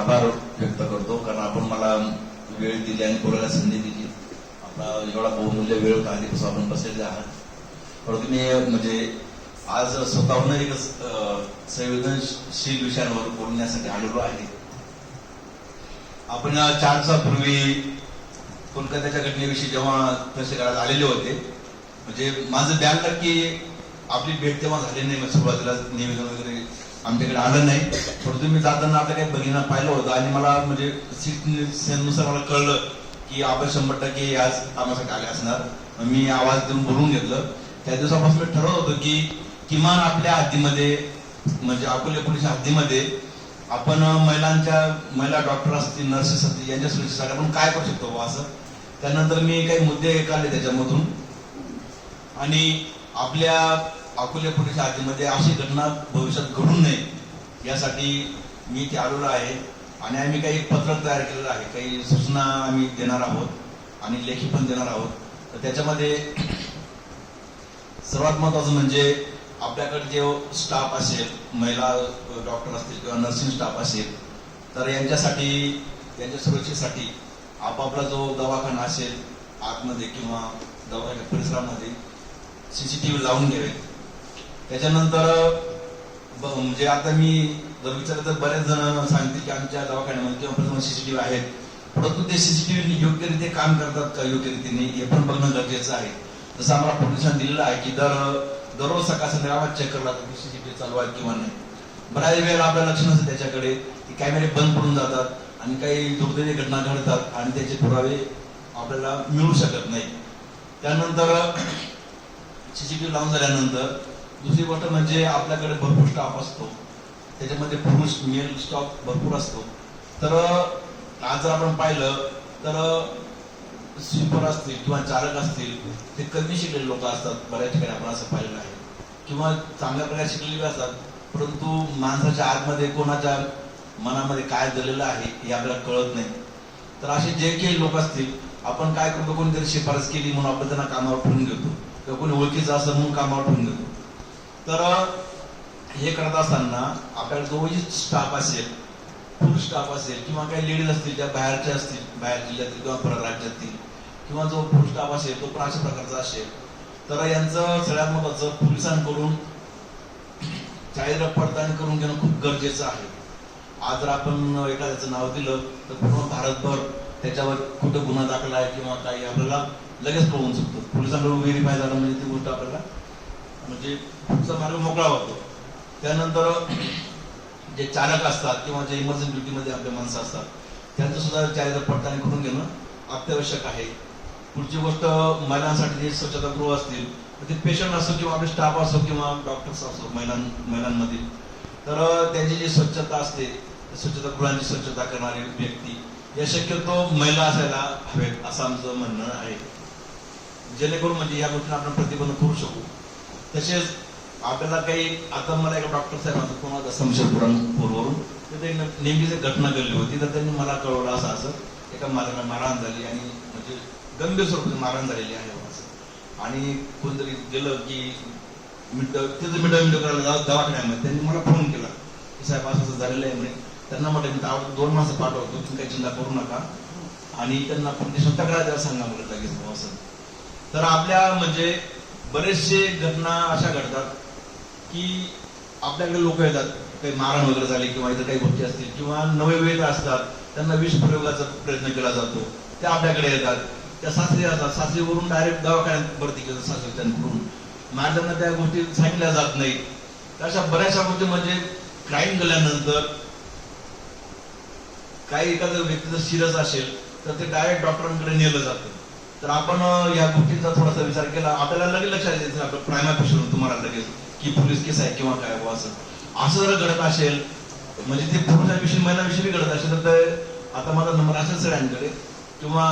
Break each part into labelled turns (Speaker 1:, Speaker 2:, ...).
Speaker 1: आभार व्यक्त करतो. कारण आपण मला वेळ दिली आणि बोलायला संधी दिली. आपला एवढा बहुमूल्य वेळ होता आधीपासून आपण बसलेले आहात. परंतु मी म्हणजे आज स्वतःहून एक संवेदनशील विषयांवर बोलण्यासाठी आलेलो आहे. आपण चार दिवसापूर्वी कोलकात्याच्या घटनेविषयी जेव्हा तहसीलदारात आलेले होते म्हणजे माझं ध्यान टक्के आपली भेट तेव्हा झाली नाही सुरुवातीला निवेदन वगैरे आमच्याकडे आलं नाही. परंतु मी जाताना आता काही बघितलं पाहिलं होतं. आणि मला म्हणजे सीटनुसार मला कळलं की आपण शंभर टक्के आज कामासाठी आले असणार. मग मी आवाज देऊन बोलून घेतलं. त्या दिवसापासून मी ठरवलं होतं की किमान आपल्या हद्दीमध्ये म्हणजे अकोले पोलीस हद्दीमध्ये आपण महिलांच्या महिला डॉक्टर असतील नर्सेस असतील यांच्या सुरक्षेसाठी आपण काय करू शकतो बुवा असं. त्यानंतर मी काही मुद्दे काढले त्याच्यामधून. आणि आपल्या अकोले पोलीस हद्दीमध्ये अशी घटना भविष्यात घडू नये यासाठी मी ते आलेलो आहे. आणि आम्ही काही पत्रक तयार केलेलं आहे. काही सूचना आम्ही देणार आहोत आणि लेखी पण देणार आहोत. तर त्याच्यामध्ये सर्वात महत्वाचं म्हणजे आपल्याकडे जे स्टाफ असेल महिला डॉक्टर असतील किंवा नर्सिंग स्टाफ असेल तर यांच्यासाठी त्यांच्या सुरक्षेसाठी आपापला जो दवाखाना असेल आतमध्ये किंवा दवाखान्या परिसरामध्ये सी सी टी व्ही लावून घ्यावे. त्याच्यानंतर म्हणजे आता मी जर विचारलं तर बरेच जण सांगतील की आमच्या दवाखान्यामध्ये किंवा प्रथम सीसीटीव्ही आहेत. परंतु ते सीसीटीव्ही योग्यरीत्या काम करतात का? योग्य रीतीने हे पण बघणं गरजेचं आहे. जसं आम्हाला पोलिसांनी दिलेलं आहे की दर दररोज सकाळ संध्याकाळ चेक करला सीसीटीव्ही चालू आहे किंवा नाही. बऱ्याच वेळेला आपलं लक्ष नसतं त्याच्याकडे की कॅमेरे बंद पडून जातात आणि काही दुर्दैवी घटना घडतात आणि त्याचे पुरावे आपल्याला मिळू शकत नाही त्यानंतर सीसीटीव्ही लावून झाल्यानंतर दुसरी गोष्ट म्हणजे आपल्याकडे भरपूर स्टॉप असतो. त्याच्यामध्ये पुरुष मेल स्टॉक भरपूर असतो. तर आज जर आपण पाहिलं तर स्वीपर असतील किंवा चालक असतील ते कमी शिकलेले लोक असतात बऱ्याच ठिकाणी आपण असं पाहिलेलं आहे. किंवा चांगल्या प्रकारे शिकलेले असतात परंतु माणसाच्या आतमध्ये कोणाच्या मनामध्ये काय झालेलं आहे हे आपल्याला कळत नाही. तर असे जे काही लोक असतील आपण काय करतो कोणीतरी शिफारस केली म्हणून आपण त्यांना कामावर ठेवून घेतो. किंवा कोणी ओळखीचं असं म्हणून कामावर ठेवून घेतो. तर हे करत असताना आपल्याला जो स्टाफ असेल फुल स्टाफ असेल किंवा काही लेडीज असतील ज्या बाहेरच्या असतील बाहेर जिल्ह्यातील किंवा परराज्यातील किंवा जो फुल स्टाफ असेल तो पण अशा प्रकारचा असेल तर यांचं सगळ्यात महत्वाचं पोलिसांकडून चाळीला पडताळणी करून घेणं खूप गरजेचं आहे. आज जर आपण एखाद्याचं नाव दिलं तर पूर्ण भारतभर त्याच्यावर कुठं गुन्हा दाखला आहे किंवा काही आपल्याला लगेच कळून शकतो पोलिसांकडून व्हेरीफाय झालं म्हणजे ती गोष्ट आपल्याला म्हणजे तुमचा मार्ग मोकळा होतो. त्यानंतर जे चालक असतात किंवा जे इमर्जन्सी ड्युटीमध्ये आपले माणसं असतात त्यांचं सुद्धा चारित्र पडताळणी करून घेणं अत्यावश्यक आहे. पुढची गोष्ट महिलांसाठी जे स्वच्छतागृह असतील ते पेशंट असो किंवा आपले स्टाफ असो किंवा डॉक्टर्स असो महिलां महिलांमधील तर त्यांची जी स्वच्छता असते स्वच्छतागृहांची स्वच्छता करणारी व्यक्ती या शक्यतो महिला असायला हवेत असं आमचं म्हणणं आहे. जेणेकरून म्हणजे या गोष्टीला आपण प्रतिबंध करू शकू. तसेच आपल्याला काही आता मला एका डॉक्टर साहेबांचा फोन होता शमशेरपुरावरून तिथे एक नेमकीच घटना घडली होती तर त्यांनी मला कळवलं असं असं. एका मालकाला मारहाण झाली आणि म्हणजे गंभीर स्वरूपाची मारहाण झालेली आहे असं. आणि कोणतरी गेलं की मिठ तिथं मिठ मिठ करायला दवाखान्यामध्ये. त्यांनी मला फोन केला की साहेब असं असं झालेलं आहे म्हणे. त्यांना म्हटलं मी दोन माणसं पाठवतो तुम्ही काही चिंता करू नका. आणि त्यांना पोलीस स्वतः करायला सांगा म्हटलं लगेच असं. तर आपल्या म्हणजे बरेचसे घटना अशा घडतात की आपल्याकडे लोक येतात काही मारण वगैरे झाले किंवा इतर काही गोष्टी असतील किंवा नवे असतात त्यांना विष प्रयोगाचा प्रयत्न केला जातो ते आपल्याकडे येतात. त्या सासरी असतात सासरीवरून डायरेक्ट दवाखान्यात भरती केलं सासरीच्याकडून मॅडमना त्या गोष्टी सांगितल्या जात नाहीत. तर अशा बऱ्याचशा गोष्टी म्हणजे क्राईम केल्यानंतर काही एखादं व्यक्ती जर सिरियस असेल तर ते डायरेक्ट डॉक्टरांकडे नेलं जातं. तर आपण या गोष्टींचा थोडासा विचार केला. आपल्याला लगेच लक्षात येतं आपलं प्रायमा तुम्हाला लगेच की पोलीस केस आहे किंवा काय असं. असं जर घडत असेल म्हणजे ते पुरुषाविषयी महिलाविषयी घडत असेल तर आता माझा नंबर असेल सगळ्यांकडे किंवा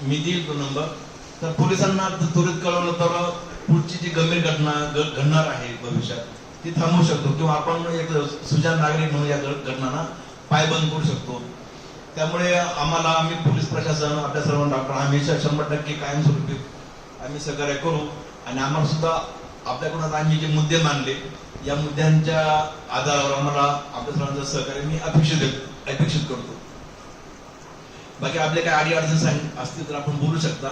Speaker 1: मी देईल तो नंबर तर पोलिसांना त्वरित कळवलं तर पुढची जी गंभीर घटना घडणार आहे भविष्यात ती थांबवू शकतो. किंवा आपण एक सुजान नागरिक म्हणून या घटनांना पायबंद करू शकतो. त्यामुळे आम्हाला आम्ही पोलीस प्रशासन आपल्या सर्व डॉक्टर हमेशा शंभर टक्के कायमस्वरूपी आम्ही सहकार्य करू. आणि आम्हाला सुद्धा आपल्याकडून आम्ही जे मुद्दे मांडले या मुद्द्यांच्या आधारावर आम्हाला आपल्या सर्वांचं सहकार्य मी अपेक्षित अपेक्षित करतो. बाकी आपले काय अडी अडचण सांग असतील तर आपण बोलू शकता.